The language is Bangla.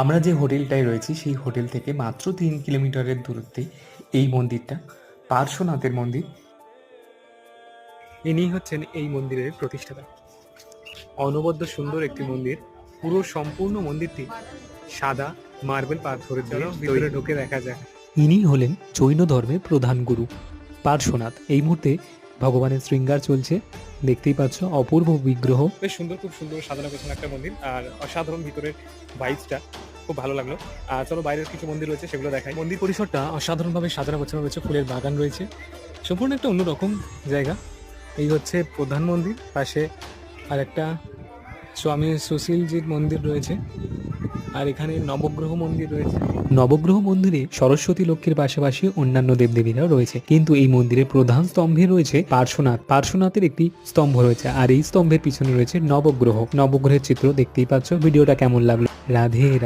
আমরা যে হোটেলটায় রয়েছি সেই হোটেল থেকে মাত্র তিন কিলোমিটারের দূরত্বে এই মন্দিরটা পার্শ্বনাথের মন্দির। ইনি হচ্ছেন এই মন্দিরের প্রতিষ্ঠাতা। অনবদ্য সুন্দর একটি মন্দির। পুরো সম্পূর্ণ মন্দিরটি সাদা মার্বেল পাথরের দিয়ে ভিতরে ঢুকে দেখা যায় ইনি হলেন জৈন ধর্মের প্রধান গুরু পার্শ্বনাথ। এই মুহূর্তে ভগবানের শৃঙ্গার চলছে। দেখতেই পাচ্ছ অপূর্ব বিগ্রহ। বেশ সুন্দর খুব সুন্দর সাজানো গোছানো একটা মন্দির। আর অসাধারণ ভিতরের ভাইবসটা খুব ভালো লাগল। আর চলো বাইরের কিছু মন্দির রয়েছে সেগুলো দেখাই। মন্দির পরিসরটা অসাধারণভাবে সাজানো গোছানো রয়েছে ফুলের বাগান রয়েছে। সম্পূর্ণ একটা অন্যরকম জায়গা। এই হচ্ছে প্রধান মন্দির পাশে আর একটা স্বামী সুশীলজির মন্দির রয়েছে আর এখানে নবগ্রহ মন্দির রয়েছে। নবগ্রহ মন্দিরে সরস্বতী লক্ষ্মীর পাশাপাশি অন্যান্য দেবদেবীরাও রয়েছে কিন্তু এই মন্দিরের প্রধান স্তম্ভে রয়েছে পার্শ্বনাথ। পার্শ্বনাথের একটি স্তম্ভ রয়েছে আর এই স্তম্ভের পিছনে রয়েছে নবগ্রহ। নবগ্রহের চিত্র দেখতেই পাচ্ছ ভিডিওটা কেমন লাগল? রাধে রাধে।